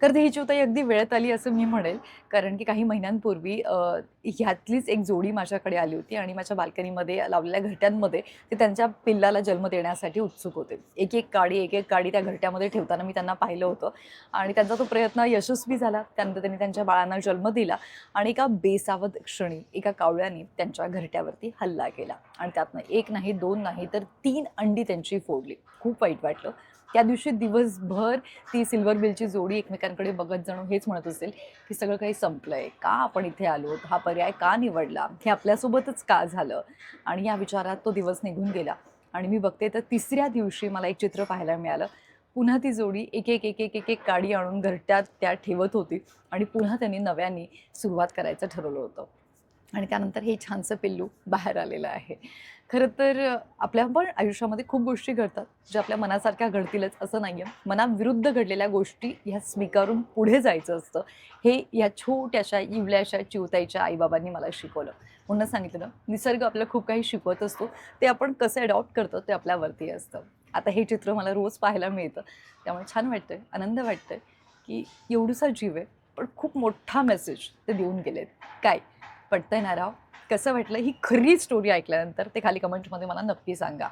तर ती ही चिवताई अगदी वेळेत आली असं मी म्हणेल. कारण की काही महिन्यांपूर्वी ह्यातलीच एक जोडी माझ्याकडे आली होती आणि माझ्या बाल्कनीमध्ये लावलेल्या घरट्यांमध्ये ते त्यांच्या पिल्लाला जन्म देण्यासाठी उत्सुक होते. एक एक काडी एक एक काडी त्या घरट्यामध्ये ठेवताना मी त्यांना पाहिलं होतं. आणि त्यांचा तो प्रयत्न यशस्वी झाला. त्यानंतर त्यांनी त्यांच्या बाळांना जन्म दिला आणि एका बेसावध क्षणी एका कावळ्याने त्यांच्या घरट्यावरती हल्ला केला. आणि त्यातनं एक नाही दोन नाही तर तीन अंडी त्यांची फोडली. खूप वाईट वाटलं. त्या दिवशी दिवसभर ती सिल्वर बिलची जोडी एकमेकांकडे बघत जणू हेच म्हणत असेल. की सगळं काही संपलंय. का आपण इथे आलो हा पर्याय का निवडला? हे आपल्यासोबतच का झालं? आणि या विचारात तो दिवस निघून गेला. आणि मी बघते तर तिसऱ्या दिवशी मला एक चित्र पाहायला मिळालं. पुन्हा ती जोडी एक एक एक एक एक एक काडी आणून घरट्यात त्या ठेवत होती. आणि पुन्हा त्यांनी नव्याने सुरुवात करायचं ठरवलं होतं. आणि त्यानंतर हे छानसं पिल्लू बाहेर आलेलं आहे. खरं तर आपल्या पण आयुष्यामध्ये खूप गोष्टी घडतात ज्या आपल्या मनासारख्या घडतीलच असं नाही आहे मनाविरुद्ध घडलेल्या गोष्टी ह्या स्वीकारून पुढे जायचं असतं. हे या छोट्याशा इवल्याशा चिवताईच्या आईबाबांनी मला शिकवलं. म्हणून सांगितलं निसर्ग आपल्याला खूप काही शिकवत असतो. ते आपण कसं अडॉप्ट करतो ते आपल्यावरती असतं. आता हे चित्र मला रोज पाहायला मिळतं. त्यामुळे छान वाटतंय आनंद वाटतंय की एवढूसा जीव आहे पण खूप मोठा मेसेज ते देऊन गेलेत. काय? पटतंय ना राव? कसं वाटलं ही खरी स्टोरी ऐकल्यानंतर ते खाली कमेंटमध्ये मला नक्की सांगा.